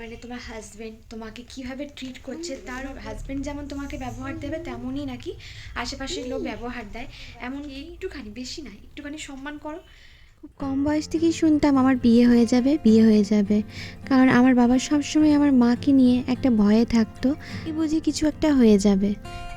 মানে তোমার হাজবেন্ড তোমাকে কীভাবে ট্রিট করছে, তার হাজবেন্ড যেমন তোমাকে ব্যবহার দেবে, তেমনই নাকি আশেপাশের লোক ব্যবহার দেয়। এমন একটুখানি, বেশি না, একটুখানি সম্মান করো। খুব কম বয়স থেকেই শুনতাম আমার বিয়ে হয়ে যাবে, বিয়ে হয়ে যাবে। কারণ আমার বাবা সবসময় আমার মাকে নিয়ে একটা ভয়ে থাকতো বুঝি কিছু একটা হয়ে যাবে।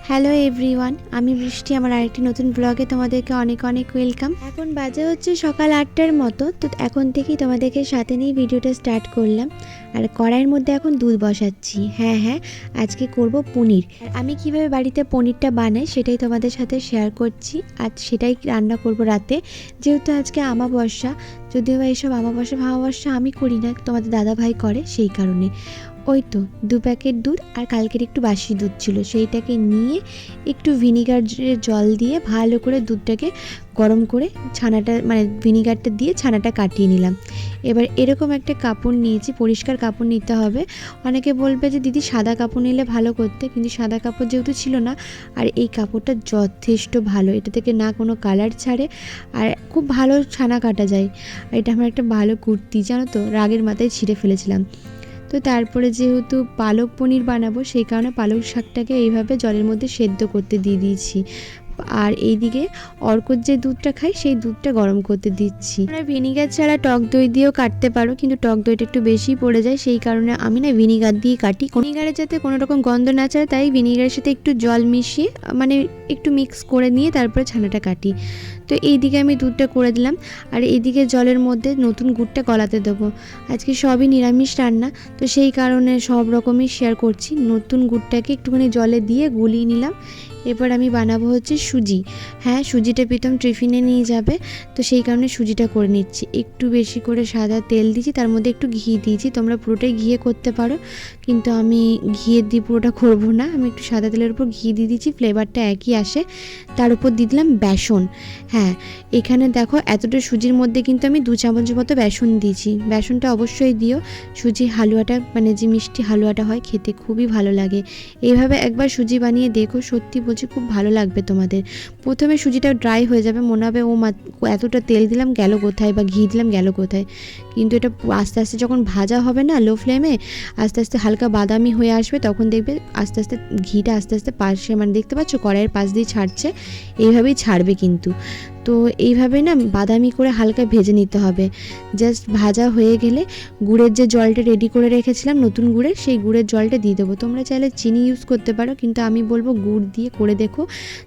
হ্যালো এভরিওয়ান আমি বৃষ্টি আমার আরেকটি নতুন ব্লগে তোমাদেরকে অনেক অনেক ওয়েলকাম এখন বাজে হচ্ছে সকাল আটটার মতো, তো এখন থেকেই তোমাদেরকে সাথে নিয়ে ভিডিওটা স্টার্ট করলাম। আর কড়াইয়ের মধ্যে এখন দুধ বসাচ্ছি। হ্যাঁ হ্যাঁ আজকে করব পনির। আমি কীভাবে বাড়িতে পনিরটা বানাই সেটাই তোমাদের সাথে শেয়ার করছি। আর সেটাই রান্না করব রাতে। যেহেতু আজকে আমাবস্যা, যদিও বা এসব আমাবস্যা ভামাবস্যা আমি করি না, তোমাদের দাদা ভাই করে সেই কারণে। ওই তো, দু প্যাকেট দুধ আর কালকের একটু বাসি দুধ ছিল। সেইটাকে নিয়ে একটু ভিনিগার জল দিয়ে ভালো করে দুধটাকে গরম করে ছানাটা মানে ভিনিগারটা দিয়ে ছানাটা কাটিয়ে নিলাম। এবার এরকম একটা কাপড় নিয়েছি, পরিষ্কার কাপড় নিতে হবে। অনেকে বলবে যে, দিদি, সাদা কাপড় নিলে ভালো করতে। কিন্তু সাদা কাপড় যেহেতু ছিল না, আর এই কাপড়টা যথেষ্ট ভালো। এটা থেকে না কোনো কালার ছাড়ে, আর খুব ভালো ছানা কাটা যায়। আর এটা আমার একটা ভালো কুর্তি, জানো তো? রাগের মাথায় ছিঁড়ে ফেলেছিলাম। তো তারপরে যেহেতু পালক পনির বানাবো, সেই কারণে পালক শাকটাকে এইভাবে জলের মধ্যে সেদ্ধ করতে দিয়ে দিয়েছি। আর এইদিকে অর্কর যে দুধটা খাই সেই দুধটা গরম করতে দিচ্ছি। ভিনিগার ছাড়া টক দই দিয়েও কাটতে পারো, কিন্তু টক দইটা একটু বেশি পড়ে যায়, সেই কারণে আমি না ভিনিগার দিয়ে কাটি। ভিনিগারের যাতে কোনো রকম গন্ধ না ছাড়ে, তাই ভিনিগারের সাথে একটু জল মিশিয়ে মানে একটু মিক্স করে নিয়ে তারপরে ছানাটা কাটি। তো এইদিকে আমি দুধটা করে দিলাম, আর এইদিকে জলের মধ্যে নতুন গুড়টা গলাতে দেবো। আজকে সবই নিরামিষ রান্না, তো সেই কারণে সব রকমই শেয়ার করছি। নতুন গুড়টাকে একটুখানি জলে দিয়ে গুলিয়ে নিলাম এবার আমি বানাবো হচ্ছে সুজি। হ্যাঁ সুজিটা প্রীতম টিফিনে নিয়ে যাবে, তো সেই কারণে সুজিটা করে নিচ্ছি। একটু বেশি করে সাদা তেল দিয়েছি, তার মধ্যে একটু ঘি দিয়েছি। তোমরা পুরোটাই ঘিয়ে করতে পারো, কিন্তু আমি ঘিয়ের দিয়ে পুরোটা করব না। আমি একটু সাদা তেলের উপর ঘি দিয়ে দিচ্ছি ফ্লেভারটা একই আসে। তার উপর দিয়ে দিলাম বেসন। হ্যাঁ এখানে দেখো এতটা সুজির মধ্যে কিন্তু আমি দু চামচ মতো বেসন দিয়েছি। বেসনটা অবশ্যই দিও। সুজি হালুয়াটা মানে যে মিষ্টি হালুয়াটা হয়, খেতে খুবই ভালো লাগে। এইভাবে একবার সুজি বানিয়ে দেখো, সত্যি বলছি খুব ভালো লাগবে তোমাদের। প্রথমে সুজিটা ড্রাই হয়ে যাবে, মনে হবে, ও মা, এতটা তেল দিলাম, গেল কোথায়? বা, ঘি দিলাম, গেল কোথায়? কিন্তু এটা আস্তে আস্তে যখন ভাজা হবে না লো ফ্লেমে আস্তে আস্তে হালকা বাদামি হয়ে আসবে, তখন দেখবে আস্তে আস্তে ঘিটা আস্তে আস্তে পাশে মানে দেখতে পাচ্ছ, কড়াইয়ের পাশ দিয়ে ছাড়ছে, এইভাবেই ছাড়বে কিন্তু। তো এইভাবে না বাদামি করে হালকা ভেজে নিতে হবে। জাস্ট ভাজা হয়ে গেলে গুড়ের যে জলটা রেডি করে রেখেছিলাম, নতুন গুড়ের, সেই গুড়ের জলটা দিয়ে দেবো। তোমরা চাইলে চিনি ইউজ করতে পারো, কিন্তু আমি বলব গুড় দিয়ে করে দেখো।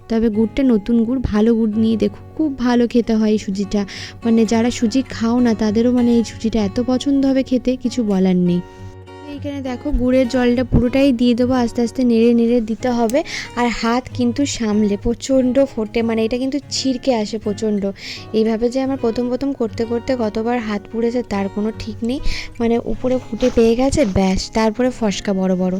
তবে গুড়টা নতুন গুড়, ভালো গুড় নিয়ে দেখো, খুব ভালো খেতে হয় এই সুজিটা। মানে যারা সুজি খাও না, তাদেরও মানে এই সুজিটা এত পছন্দ হবে খেতে, কিছু বলার নেই। এইখানে দেখো গুড়ের জলটা পুরোটাই দিয়ে দেবো, আস্তে আস্তে নেড়ে নেড়ে দিতে হবে। আর হাত কিন্তু সামলে, প্রচণ্ড ফোটে মানে এটা কিন্তু ছিঁড়কে আসে প্রচণ্ড। এইভাবে যে আমার প্রথম প্রথম করতে করতে কতবার হাত পুড়েছে তার কোনো ঠিক নেই। মানে উপরে ফুটে পেয়ে গেছে, ব্যাস, তারপরে ফসকা বড় বড়।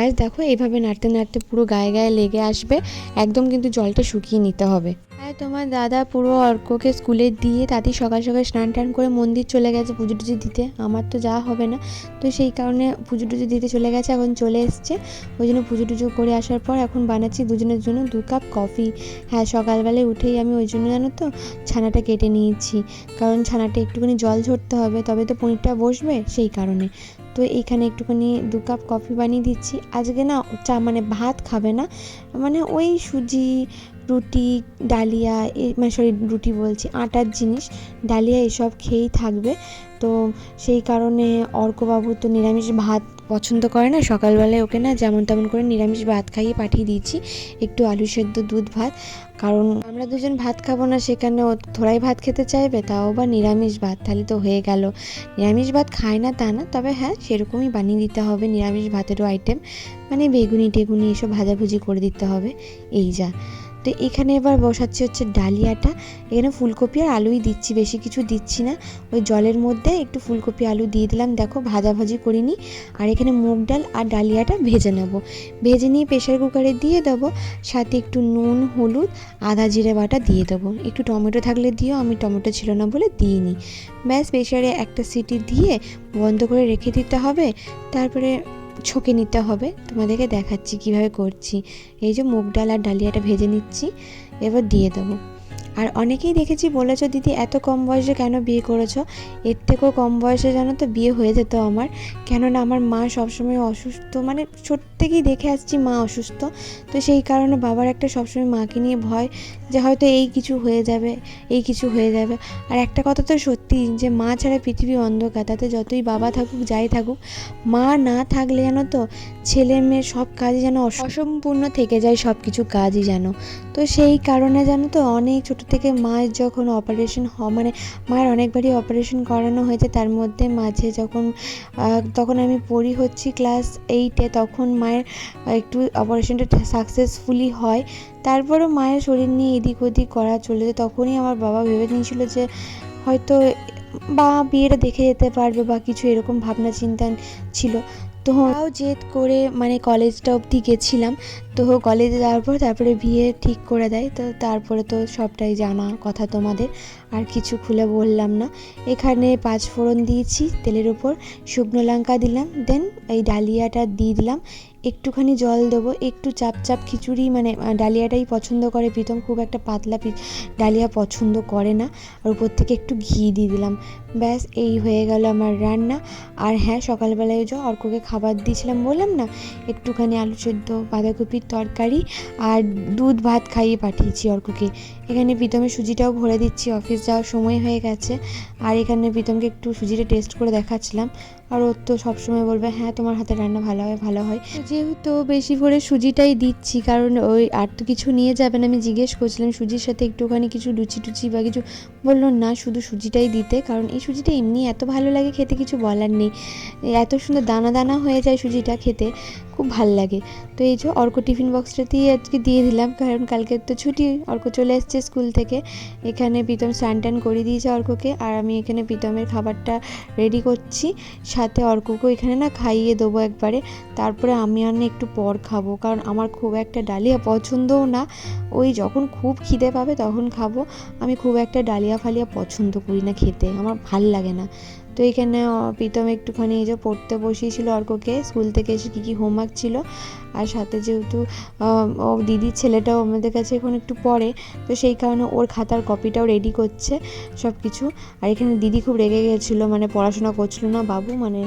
ব্যাস দেখো, এইভাবে নাড়তে নাড়তে পুরো গায়ে গায়ে লেগে আসবে। একদম কিন্তু জলটা শুকিয়ে নিতে হবে। হ্যাঁ তোমার দাদা পুরো অর্ককে স্কুলে দিয়ে তাতেই সকাল সকাল স্নান টান করে মন্দির চলে গেছে পুজো টুজো দিতে। আমার তো যাওয়া হবে না। তো সেই কারণে পুজো টুজো দিতে চলে গেছে, এখন চলে এসছে। ওই জন্য পুজো টুজো করে আসার পর এখন বানাচ্ছি দুজনের জন্য দু কাপ কফি। হ্যাঁ সকালবেলায় উঠেই আমি ওই জন্য জানো তো ছানাটা কেটে নিয়েছি। কারণ ছানাটা একটুখানি জল ঝরতে হবে, তবে তো পনিরটা বসবে সেই কারণে। তো এইখানে একটুখানি দু কাপ কফি বানিয়ে দিচ্ছি। আজকে না চা মানে ভাত খাবে না মানে ওই সুজি, রুটি, ডালিয়া মানে সরি রুটি বলছি, আটার জিনিস, ডালিয়া এসব খেয়েই থাকবে। তো সেই কারণে অর্কবাবু তো নিরামিষ ভাত পছন্দ করে না। সকালবেলায় ওকে না যেমন তেমন করে নিরামিষ ভাত খাইয়ে পাঠিয়ে দিয়েছি। একটু আলু সেদ্ধ, দুধ, ভাত। কারণ আমরা দুজন ভাত খাব না, সেখানে ও থোড়াই ভাত খেতে চাইবে, তাও বা নিরামিষ ভাত। তাহলে তো হয়ে গেল। নিরামিষ ভাত খায় না তা না, তবে হ্যাঁ সেরকমই বানিয়ে দিতে হবে নিরামিষ ভাতেরও আইটেম মানে বেগুনি টেগুনি এসব ভাজাভুজি করে দিতে হবে। এই যা। তো এখানে এবার বসাচ্ছি হচ্ছে ডালিয়াটা। এখানে ফুলকপি আর আলুই দিচ্ছি, বেশি কিছু দিচ্ছি না। ওই জলের মধ্যে একটু ফুলকপি, আলু দিয়ে দিলাম। দেখো ভাজাভাজি করিনি। আর এখানে মুগ ডাল আর ডালিয়াটা ভেজে নেব। ভেজে নিয়ে প্রেশার কুকারে দিয়ে দেবো। সাথে একটু নুন, হলুদ, আদা জিরে বাটা দিয়ে দেবো। একটু টমেটো থাকলে দিও, আমি টমেটো ছিল না বলে দিইনি। ব্যাস প্রেশারে একটা সিটি দিয়ে বন্ধ করে রেখে দিতে হবে। তারপরে ছকে নিতে হবে। তোমাদেরকে দেখাচ্ছি কীভাবে করছি। এই যে মুগ ডাল আর ডালিয়াটা ভেজে নিচ্ছি, এবার দিয়ে দেবো। আর অনেকেই দেখেছি বলেছ, দিদি, এত কম বয়সে কেন বিয়ে করেছ? এর থেকেও কম বয়সে জানো তো বিয়ে হয়ে যেত আমার। কেননা আমার মা সবসময় অসুস্থ মানে ছোট থেকেই দেখে আসছি মা অসুস্থ। তো সেই কারণে বাবার একটা সবসময় মাকে নিয়ে ভয় যে হয়তো এই কিছু হয়ে যাবে, এই কিছু হয়ে যাবে। আর একটা কথা তো সত্যি যে মা ছাড়া পৃথিবী অন্ধকার, তাতে যতই বাবা থাকুক, যাই থাকুক, মা না থাকলে জানো তো ছেলে মেয়ের সব কাজই যেন অস- অসম্পূর্ণ থেকে যায় সব কিছু কাজই যেন। তো সেই কারণে জানো তো অনেক ছোট থেকে মায়ের যখন অপারেশন হ মানে মায়ের অনেকবারই অপারেশন করানো হয়েছে, তার মধ্যে মাঝে যখন তখন আমি পড়ি হচ্ছি ক্লাস এইটে তখন মায়ের আহ, একটু অপারেশনটা সাকসেসফুলি হয়। তারপরও মায়ের শরীর নিয়ে এদিক ওদিক করা চলেছে। তখনই আমার বাবা ভেবে নিয়েছিল যে হয়তো বা বিয়েটা দেখে যেতে পারবে বা কিছু এরকম ভাবনা চিন্তা ছিল। তো আমরাও জেদ করে মানে কলেজটা অবধি গেছিলাম। তো কলেজে যাওয়ার পর তারপরে বিয়ে ঠিক করে দেয়। তো তারপরে তো সবটাই জানা কথা তোমাদের, আর কিছু খুলে বললাম না। এখানে পাঁচ ফোড়ন দিয়েছি, তেলের উপর শুকনো লঙ্কা দিলাম দেন এই ডালিয়াটা দিয়ে দিলাম। একটুখানি জল দেবো, একটু চাপ চাপ খিচুড়ি মানে ডালিয়াটাই পছন্দ করে প্রীতম, খুব একটা পাতলা ডালিয়া পছন্দ করে না। আর উপর থেকে একটু ঘি দিয়ে দিলাম। ব্যাস, এই হয়ে গেল আমার রান্না। আর হ্যাঁ সকালবেলায় যে অর্ককে খাবার দিয়েছিলাম বললাম না, একটুখানি আলু সেদ্ধ বাঁধাকপির তরকারি আর দুধ ভাত খাইয়ে পাঠিয়েছি অর্ককে। এখানে প্রীতমে সুজিটাও ভরে দিচ্ছি, অফিস যাওয়ার সময় হয়ে গেছে। আর এখানে প্রীতমকে একটু সুজিটা টেস্ট করে দেখাচ্ছিলাম। আর ওর তো সবসময় বলবে হ্যাঁ তোমার হাতে রান্না ভালো হয় ভালো হয়। যেহেতু বেশি করে সুজিটাই দিচ্ছি, কারণ ওই আর তো কিছু নিয়ে যাবেন আমি জিজ্ঞেস করছিলাম সুজির সাথে একটুখানি কিছু লুচি টুচি বা কিছু। বলল, না, শুধু সুজিটাই দিতে, কারণ এই সুজিটা এমনি এত ভালো লাগে খেতে, কিছু বলার নেই। এত সুন্দর দানা দানা হয়ে যায় সুজিটা খেতে, খুব ভালো লাগে। তো এই যে অর্ক টিফিন বক্সটাতেই আজকে দিয়ে দিলাম, কারণ কালকে তো ছুটি, অর্ক চলে এসছে স্কুল থেকে। এখানে প্রীতম স্নান টান করে দিয়েছে অর্ককে, আর আমি এখানে প্রীতমের খাবারটা রেডি করছি। সাথে অর্ককে এখানে না খাইয়ে দেবো একবারে। তারপরে আমি আর না একটু পর খাব, কারণ আমার খুব একটা ডালিয়া পছন্দও না। ওই যখন খুব খিদে পাবে তখন খাব। আমি খুব একটা ডালিয়া ফালিয়া পছন্দ করি না খেতে, আমার ভালো লাগে না। তো এখানে প্রীতম একটুখানি এই যে পড়তে বসিয়েছিল অর্ককে, স্কুল থেকে এসে কী কী হোমওয়ার্ক ছিল। আর সাথে যেহেতু ও দিদির ছেলেটাও আমাদের কাছে এখন একটু পড়ে, তো সেই কারণে ওর খাতার কপিটাও রেডি করছে সব কিছু আর এখানে দিদি খুব রেগে গেছিল মানে পড়াশোনা করছিল না বাবু মানে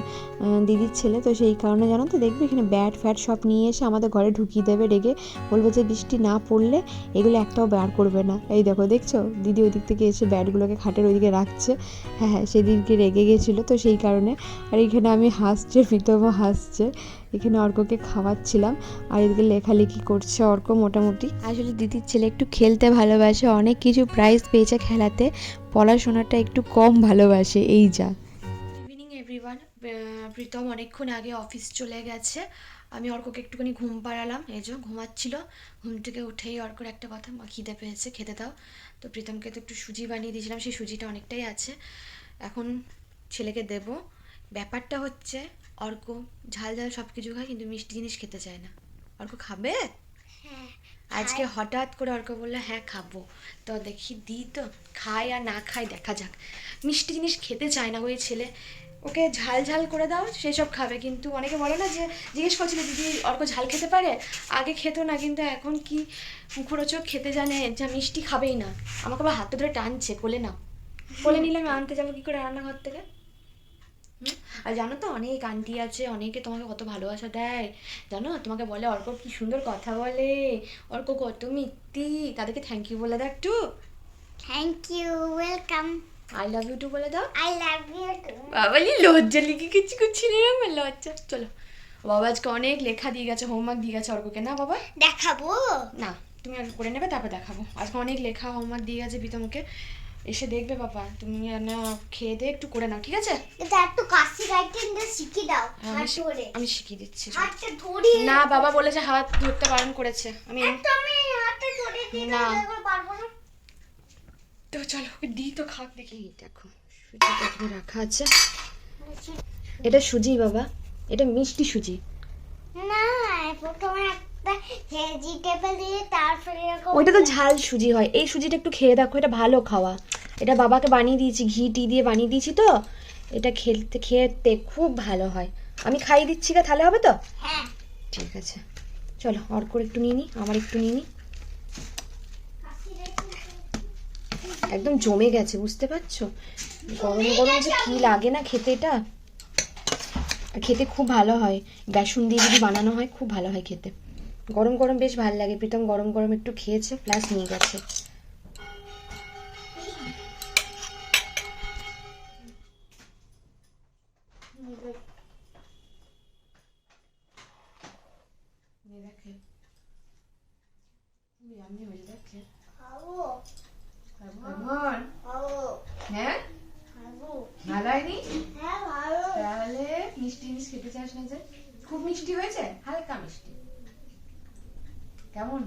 দিদির ছেলে। তো সেই কারণে জানো তো, দেখবে এখানে ব্যাট ফ্যাট সব নিয়ে এসে আমাদের ঘরে ঢুকিয়ে দেবে রেগে। বলবে যে, বৃষ্টি না পড়লে এগুলো একটাও বার করবে না। এই দেখো, দেখছ? দিদি ওই দিক থেকে এসে ব্যাটগুলোকে খাটের ওইদিকে রাখছে। হ্যাঁ হ্যাঁ সেদিনকে রেগে গেছিল তো সেই কারণে। আর এখানে আমি হাসছে প্রীতমও হাসছে। এখানে অর্ককে খাওয়াচ্ছিলাম। আর এদিকে লেখালেখি করছে অর্ক মোটামুটি। আসলে দিদির ছেলে একটু খেলতে ভালোবাসে অনেক কিছু প্রাইজ পেয়েছে খেলাতে। পড়াশোনাটা একটু কম ভালোবাসে এই যা। ইভিনিং এভরিওয়ান প্রীতম অনেকক্ষণ আগে অফিস চলে গেছে। আমি অর্ককে একটুখানি ঘুম পাড়ালাম। এই যে ঘুমাচ্ছিল। ঘুম থেকে উঠেই অর্কর একটা কথা মা খিদে পেয়েছে খেতে দাও। তো প্রীতমকে তো একটু সুজি বানিয়ে দিয়েছিলাম। সেই সুজিটা অনেকটাই আছে। এখন ছেলেকে দেব। ব্যাপারটা হচ্ছে অর্ক ঝাল ঝাল সব কিছু খায় কিন্তু মিষ্টি জিনিস খেতে চায় না। অর্ক খাবে? আজকে হঠাৎ করে অর্ক বলল হ্যাঁ খাব। তো দেখি দিই তো খায় আর না খায় দেখা যাক। মিষ্টি জিনিস খেতে চায় না ওই ছেলে। ওকে ঝাল ঝাল করে দাও সেই সব খাবে। কিন্তু অনেকে বলে না যে জিজ্ঞেস করছিল দিদি অর্ক ঝাল খেতে পারে? আগে খেতো না কিন্তু এখন কি মুখরোচক খেতে জানে যা মিষ্টি খাবেই না। আমাকে আবার হাতে ধরে টানছে কোলে না কোলে নিলে আমি আনতে যাব কি করে রান্নাঘর থেকে? আর জানো তো অনেক আন্টি আছে অনেকে তোমাকে কত ভালোবাসা দেয়। জানো তোমাকে বলে অর্ক কি সুন্দর কথা বলে। অর্ক কত মিত্তি তাদেরকে থ্যাংক ইউ বলে দাও একটু। Thank you. Welcome. I love you too বলে দাও। I love you too. বাবালি লজ্জা লিখে কিছু করছি না আমার লজ্জা। চলো। বাবা আজকে অনেক লেখা দিয়ে গেছে হোমওয়ার্ক দিয়ে গেছে অর্ককে না বাবা? দেখাবো? না তুমি আর করে নেবে তারপর দেখাবো। আজকে অনেক লেখা হোমওয়ার্ক দিয়ে গেছে পিতামুকে এসে দেখবে বাবা তুমি না খেয়ে দিয়ে একটু করে নাও ঠিক আছে? এটা একটু কাশি গাইতে নিয়ে শিখে দাও হাত ধরে। আমি শিখিয়ে দিচ্ছি হাতটা ধরে না বাবা বলেছে হাত ধরতে বারণ করেছে। আমি তো আমি হাতটা ধরে দিই না। না পারব না তো চলো দিই তো খাক দেখি। দেখো সুজিটা এখানে রাখা আছে। এটা সুজি বাবা এটা মিষ্টি সুজি। না প্রথমে ভেজিটেবল দিয়ে তারপরে এরকম ওইটা তো ঝাল সুজি হয়। এই সুজিটা একটু খেয়ে দেখো এটা ভালো খাওয়া। এটা বাবাকে বানিয়ে দিয়েছি ঘি টি দিয়ে বানিয়ে দিয়েছি তো। এটা খেলতে খেতে খুব ভালো হয়। আমি খাইয়ে দিচ্ছি গা তাহলে হবে তো? হ্যাঁ। ঠিক আছে। চলো অর্কর একটু নিয়ে নিই আমার একটু নিয়ে গাইতে একদম জমে গেছে বুঝতে পারছ? গরম গরম যে কি লাগে না খেতে এটা? খেতে খুব ভালো হয়। বেসন দিয়ে যদি বানানো হয় খুব ভালো হয় খেতে। গরম গরম বেশ ভালো লাগে। প্রীতম গরম গরম একটু খেয়েছে প্লাস নিয়ে গেছে খাব খাব হ্যাঁ খাব ভালো হয়নি হ্যাঁ ভালো তাহলে মিষ্টি জিনিস খেতে চাস না যে খুব মিষ্টি হয়েছে হালকা মিষ্টি কেমন?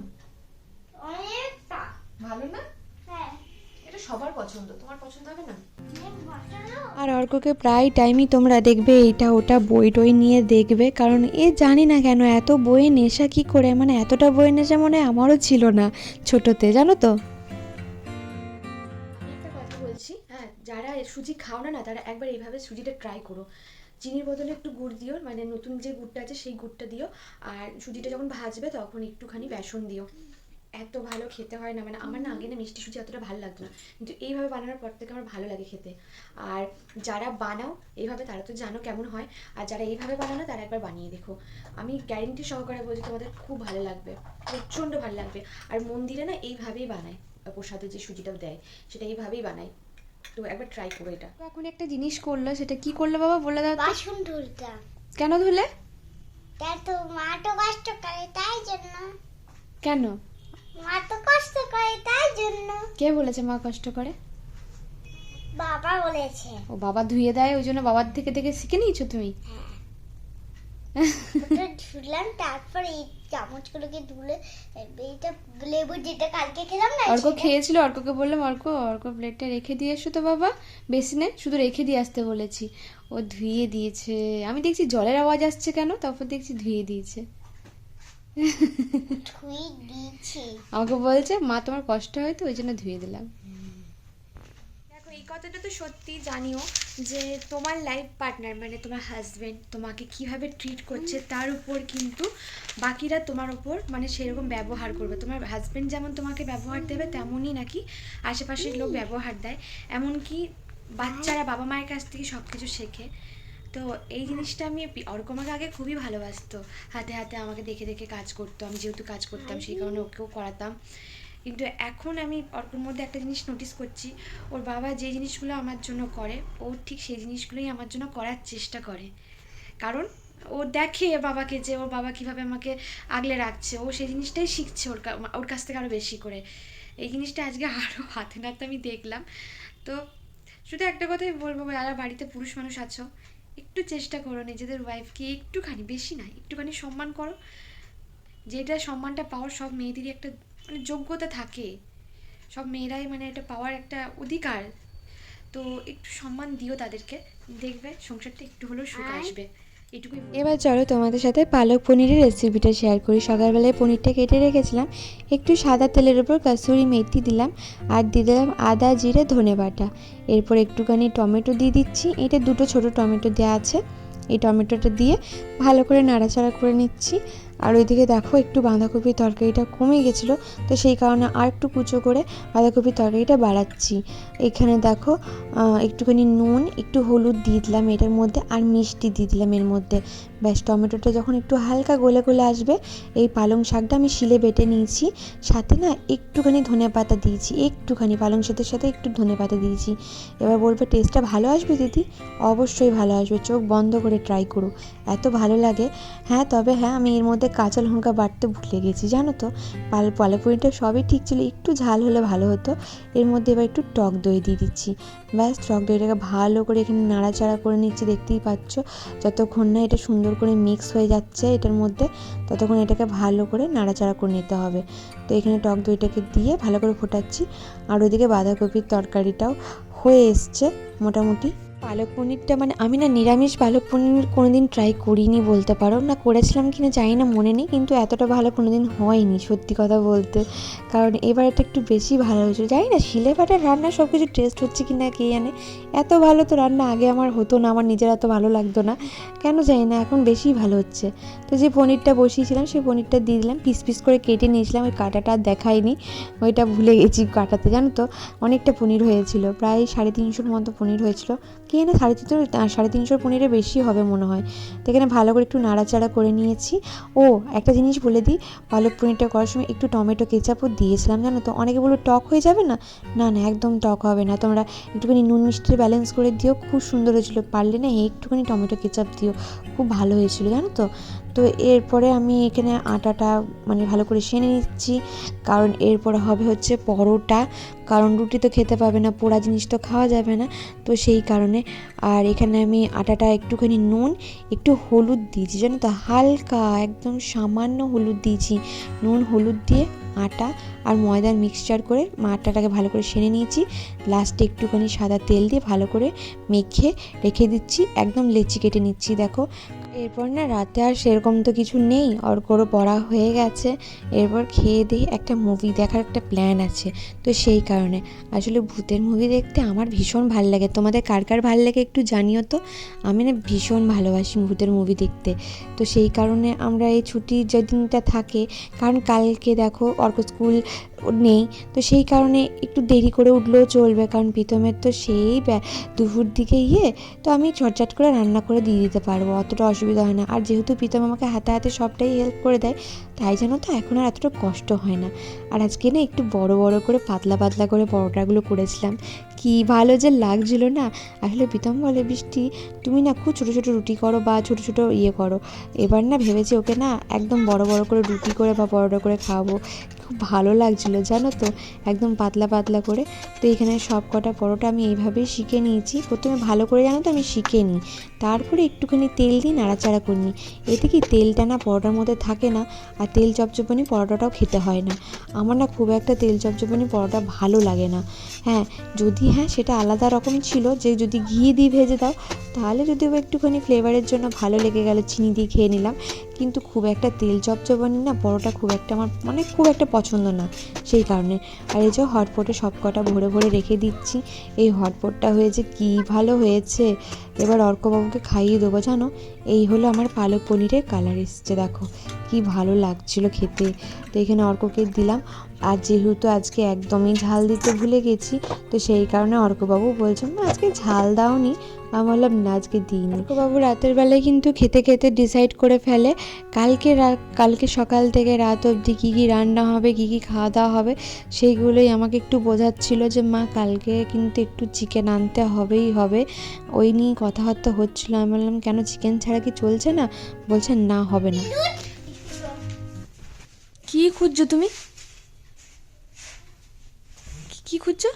অনেকটা ভালো না? হ্যাঁ। এটা সবার পছন্দ তোমার পছন্দ হবে না? আর অর্ককে প্রায় টাইমই তোমরা দেখবে এইটা ওটা বই টই নিয়ে দেখবে কারণ এ জানি না কেন এত বইয়ে নেশা কি করে মানে এতটা বইয়ে নেশা মনে আমারও ছিল না ছোটতে জানো তো? আমি একটা কথা বলছি হ্যাঁ যারা সুজি খাও না না তারা একবার এইভাবে সুজিটা ট্রাই করো। চিনির বদলে একটু গুড় দিও মানে নতুন যে গুড়টা আছে সেই গুড়টা দিও, আর সুজিটা যখন ভাজবে তখন একটুখানি বেসন দিও। এত ভালো খেতে হয় না মানে আমার না আগে না মিষ্টি সুজি এতটা ভালো লাগতো না, কিন্তু এইভাবে বানানোর পর থেকে আমার ভালো লাগে খেতে। আর যারা বানাও, এইভাবে তারা তো জানো কেমন হয়, আর যারা এইভাবে বানানো তারা একবার বানিয়ে দেখো। আমি গ্যারেন্টি সহকারে বলছি তোমাদের খুব ভালো লাগবে, প্রচণ্ড ভালো লাগবে। আর মন্দিরে না এইভাবেই বানায় প্রসাদে যে সুজিটা দেয়, সেটা এইভাবেই বানায়। তো একবার ট্রাই করো এটা। এখন একটা জিনিস করল সেটা কি করল বাবা? বলে দাও তো? বাসন ধুলতাম। কেন ধুলে? তাই তো মা তো কষ্ট করে তাই জন্য। কেন? মা তো কষ্ট করে তাই জন্য। কে বলেছে মা কষ্ট করে? বাবা বলেছে। ও বাবা ধুয়ে দেয় ওই জন্য বাবার থেকে থেকে শিখে নিয়েছো তুমি? ওটা ধুলাম তারপর এই চামচগুলোকে ধুলে এইটা লেবু যেটা কালকে খেলাম না অর্ক খেয়েছিল অর্ককে বললাম অর্ক অর্ক প্লেটটা রেখে দিয়ে এসো তো বাবা বেসিনে শুধু রেখে দিয়ে আসতে বলেছি। ও ধুয়ে দিয়েছে। আমি দেখছি জলের আওয়াজ আসছে কেন তারপর দেখছি ধুয়ে দিয়েছে। ধুই দিয়েছি। আমাকে বলছে মা তোমার কষ্ট হয় তো ওই জন্য ধুয়ে দিলাম। কথাটা তো সত্যি জানিও যে তোমার লাইফ পার্টনার মানে তোমার হাজবেন্ড তোমাকে কীভাবে ট্রিট করছে তার উপর কিন্তু বাকিরা তোমার উপর মানে সেরকম ব্যবহার করবে। তোমার হাজবেন্ড যেমন তোমাকে ব্যবহার দেবে তেমনই নাকি আশেপাশের লোক ব্যবহার দেয়। এমনকি বাচ্চারা বাবা মায়ের কাছ থেকে সব কিছু শেখে। তো এই জিনিসটা আমি অর্ক আমাকে আগে খুবই ভালোবাসতো। হাতে হাতে আমাকে দেখে দেখে কাজ করতো। আমি যেহেতু কাজ করতাম সেই কারণে ওকেও করাতাম। কিন্তু এখন আমি অর্কর মধ্যে একটা জিনিস নোটিস করছি, ওর বাবা যে জিনিসগুলো আমার জন্য করে, ও ঠিক সেই জিনিসগুলোই আমার জন্য করার চেষ্টা করে। কারণ ও দেখে বাবাকে যে, ওর বাবা কীভাবে আমাকে আগলে রাখছে, ও সেই জিনিসটাই শিখছে ওর ওর কাছ থেকে আরও বেশি করে। এই জিনিসটা আজকে আরও হাতে নাতে আমি দেখলাম। তো শুধু একটা কথাই বলব, যারা বাড়িতে পুরুষ মানুষ আছো, একটু চেষ্টা করো নিজেদের ওয়াইফকে একটুখানি, বেশি না, একটুখানি সম্মান করো। যেটা সম্মানটা পাওয়ার সব মেয়েদেরই একটা মানে যোগ্যতা থাকে। সব মেয়েরাই মানে এটা পাওয়ার একটা অধিকার। তো একটু সম্মান দিও তাদেরকে। দেখবে সংসারটা একটু হলেও সুখ আসবে। এবার চলো তোমাদের সাথে পালক পনিরের রেসিপিটা শেয়ার করি। সকালবেলায় পনিরটা কেটে রেখেছিলাম। একটু সাদা তেলের উপর কাসুরি মেথি দিলাম আর দিয়ে দিলাম আদা জিরে ধনে বাটা। এরপর একটুখানি টমেটো দিয়ে দিচ্ছি। এটা দুটো ছোট টমেটো দেওয়া আছে। এই টমেটোটা দিয়ে ভালো করে নাড়াচাড়া করে নিচ্ছি। আর ওইদিকে দেখো একটু বাঁধাকপির তরকারিটা কমে গেছিল, তো সেই কারণে আর একটু কুচো করে বাঁধাকপির তরকারিটা বাড়াচ্ছি। এখানে দেখো একটুখানি নুন, একটু হলুদ দিয়ে দিলাম এটার মধ্যে আর মিষ্টি দিয়ে দিলাম এর মধ্যে। ব্যাস, টমেটোটা যখন একটু হালকা গলে গলে আসবে, এই পালং শাকটা আমি শিলে বেটে নিয়েছি, সাথে না একটুখানি ধনে পাতা দিয়েছি, একটুখানি পালং শাকের সাথে একটু ধনে পাতা দিয়েছি। এবার বলবে, টেস্টটা ভালো আসবে দিদি? অবশ্যই ভালো আসবে, চোখ বন্ধ করে ট্রাই করো, এত ভালো লাগে। হ্যাঁ তবে হ্যাঁ আমি এর মধ্যে কাঁচা লঙ্কা বাটতে ভুলে গেছি, জানো তো? পাল পালাপুরিটা সবই ঠিক ছিল, একটু ঝাল হলে ভালো হতো। এর মধ্যে এবার একটু টক দই দিয়ে দিচ্ছি। ব্যাস, টক দইটাকে ভালো করে এখানে নাড়াচাড়া করে নিচ্ছি, দেখতেই পাচ্ছ? যতক্ষণ না এটা সুন্দর করে মিক্স হয়ে যাচ্ছে এটার মধ্যে, ততক্ষণ এটাকে ভালো করে নাড়াচাড়া করে নিতে হবে। তো এখানে টক দইটাকে দিয়ে ভালো করে ফোটাচ্ছি। আর ওইদিকে বাঁধাকপির তরকারিটাও হয়ে এসছে, মোটামুটি। পালক পনিরটা মানে আমি না নিরামিষ পালক পনির কোনোদিন ট্রাই করিনি বলতে পারো। না করেছিলাম কিনা জানি না, মনে নেই, কিন্তু এতটা ভালো কোনোদিন হয়নি সত্যি কথা বলতে। কারণ এবার এটা একটু বেশি ভালো হয়েছিল জানি না, শিলে বাটার রান্না সব কিছু টেস্ট হচ্ছে কি না কে জানে। এত ভালো তো রান্না আগে আমার হতো না, আমার নিজের এত ভালো লাগতো না। কেন জানি না, এখন বেশি ভালো হচ্ছে। তো যে পনিরটা বসিয়েছিলাম, সেই পনিরটা দিয়ে দিলাম, পিস পিস করে কেটে নিয়েছিলাম, ওই কাটাটা আর দেখাইনি। ওইটা ভুলে গেছি কাটাতে, জানো তো? অনেকটা পনির হয়েছিল, প্রায় সাড়ে তিনশোর মতো পনির হয়েছিল। কে না সাড়ে তিনশো সাড়ে তিনশোর পনিরে বেশি হবে মনে হয়। তো এখানে ভালো করে একটু নাড়াচাড়া করে নিয়েছি। ও, একটা জিনিস বলে দিই, পালক পনিরটা করার সময় একটু টমেটো কেচাপও দিয়েছিলাম, জানো তো? অনেকে বলো টক হয়ে যাবে না? না না, একদম টক হবে না। তোমরা একটুখানি নুন মিষ্টি ব্যালেন্স করে দিও, খুব সুন্দর হয়েছিল। পারলে না একটুখানি টমেটো কেচাপ দিও, খুব ভালো হয়েছিল, জানো তো? তো এরপরে আমি এখানে আটাটা মানে ভালো করে সেনে নিচ্ছি। কারণ এরপরে হবে হচ্ছে পরোটা। কারণ রুটি তো খেতে পাবে না, পোড়া জিনিস তো খাওয়া যাবে না। তো সেই কারণে আর এখানে আমি আটাটা একটুখানি নুন, একটু হলুদ দিয়েছি। জানো তো, হালকা একদম সামান্য হলুদ দিয়েছি। নুন, হলুদ দিয়ে আটা আর ময়দার মিক্সচার করে আটাটাকে ভালো করে সেনে নিয়েছি। লাস্টে একটুখানি সাদা তেল দিয়ে ভালো করে মেখে রেখে দিচ্ছি। একদম লেচি কেটে নিচ্ছি, দেখো। এরপর না রাতে আর সেরকম তো কিছু নেই, অর্করও পড়া হয়ে গেছে। এরপর খেয়ে দিয়ে একটা মুভি দেখার একটা প্ল্যান আছে, তো সেই কারণে। আসলে ভূতের মুভি দেখতে আমার ভীষণ ভালো লাগে। তোমাদের কার কার ভালো লাগে একটু জানিও তো? আমি না ভীষণ ভালোবাসি ভূতের মুভি দেখতে। তো সেই কারণে আমরা এই ছুটির যেদিনটা থাকে, কারণ কালকে দেখো অর্ক স্কুল নেই, তো সেই কারণে একটু দেরি করে উঠলেও চলবে, কারণ প্রীতমের তো সেই দুপুর দিকে ইয়ে তো আমি চটচট করে রান্না করে দিয়ে দিতে পারব, অতটা অসুবিধা হয় না। আর যেহেতু প্রীতম হাতে হাতে সবটাই হেল্প করে দেয় তাই যেন তো এখন আর এতটা কষ্ট হয় না। আর আজকে না একটু বড় বড় করে পাতলা পাতলা করে পরোটাগুলো করেছিলাম। কি ভালো যে লাগছিল না। আসলে প্রীতম বলে বৃষ্টি, তুমি না খুব ছোটো ছোটো রুটি করো বা ছোটো ছোটো ইয়ে করো। এবার না ভেবেছি ওকে না একদম বড় বড় করে রুটি করে বা পরোটা করে খাওয়াবো। খুব ভালো লাগছিল, জানো তো? একদম পাতলা পাতলা করে। তো এখানে সব কটা পরোটা আমি এইভাবেই শিখে নিয়েছি। প্রথমে ভালো করে জানো তো আমি শিখে নিই। তারপরে একটুখানি তেল দিয়ে নাড়াচাড়া করে। নিই এতে কি তেলটা না পরোটার মধ্যে থাকে না। আর তেল চপচপানি পরোটাটাও খেতে হয় না। আমার না খুব একটা তেল চপচপানি পরোটা ভালো লাগে না। হ্যাঁ যদি হ্যাঁ সেটা আলাদা রকম ছিল, যে যদি ঘি দিয়ে ভেজে দাও, তাহলে যদিও একটুখানি ফ্লেভারের জন্য ভালো লেগে গেল, চিনি দিয়ে খেয়ে নিলাম। কিন্তু খুব একটা তেল চপচপানি না, পরোটা খুব একটা আমার মানে খুব একটা পছন্দ না সেই কারণে। আর এই যে হটপটে সব কটা ভরে ভরে রেখে দিচ্ছি, এই হটপটটা হয়েছে কি ভালো হয়েছে, এবার অর্কবাবুকে খাইয়ে দেবো, জানো? এই হলো আমার পালক পনিরের কালার এসছে, দেখো, কি ভালো লাগছিল খেতে। তো এখানে অর্ককে দিলাম, আর যেহেতু আজকে একদমই ঝাল দিতে ভুলে গেছি, তো সেই কারণে অর্কবাবু বলছেন আজকে ঝাল দাওনি আমি বললাম না আজকে দিইনি। অর্কবাবু রাতের বেলায় কিন্তু খেতে খেতে ডিসাইড করে ফেলে কালকে রা- কালকে সকাল থেকে রাত অবধি কী কী রান্না হবে কী কী খাওয়া দাওয়া হবে সেইগুলোই আমাকে একটু বোঝাচ্ছিল যে মা কালকে কিন্তু একটু চিকেন আনতে হবেই হবে। ওই নিয়ে কথাবার্তা হচ্ছিল। আমি বললাম কেন চিকেন ছাড়া কি চলছে না? বলছে না হবে না। কি খুঁজছো তুমি? কি- কি খুঁজছো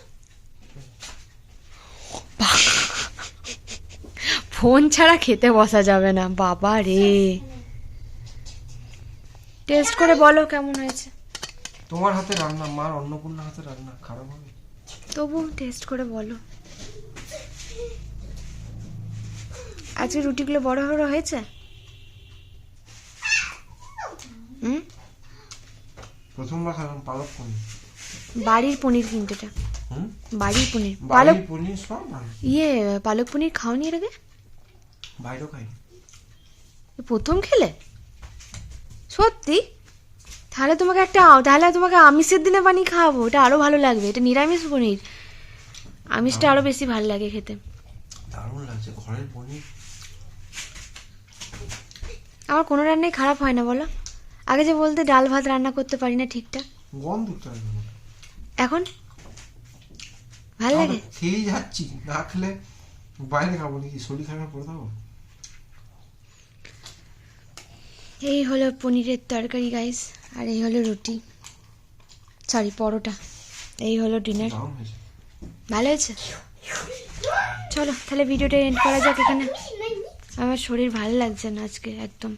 ফোন ছাড়া খেতে বসা যাবে না বাবা রে। টেস্ট করে বলো কেমন হয়েছে। তোমার হাতে রান্না মার অন্নপূর্ণা হাতে রান্না খারাপ হবে? তবু টেস্ট করে বলো। আজকে রুটিগুলো বড় বড় হয়েছে? হুম? প্রথমবার খেলাম পালক পনির। বাড়ির পনির কিন্তু এটা। বাড়ির পনির। পালক পনির সব ইয়ে পালক পনির খাওনি এর আগে? বাইরেও খাই এ প্রথম খেলে? সত্যি? তাহলে তোমাকে একটা তাহলে তোমাকে আমিষের দিনে বানিয়ে খাওয়াবো এটা আরও ভালো লাগবে এটা নিরামিষ পনির। আমিষটা আরও বেশি ভালো লাগে খেতে। দারুণ লাগছে ঘরের পনির। আমার কোনো রান্নাই খারাপ হয় না বলো। আগে যে বলতে ডাল ভাত রান্না করতে পারি না ঠিকঠাক। এখন? ভালো লাগে? খেয়েই যাচ্ছি না খেলে বাইরে খাব নাকি? শরীর খারাপ করে দেবো? এই হলো পনিরের তরকারি গাইস আর এই হলো রুটি। সরি পরোটা। এই হলো ডিনার ভালো হয়েছে? চলো তাহলে ভিডিওটা এন্ড করা যাক এখানে। আমার শরীর ভালো লাগছে না আজকে একদম।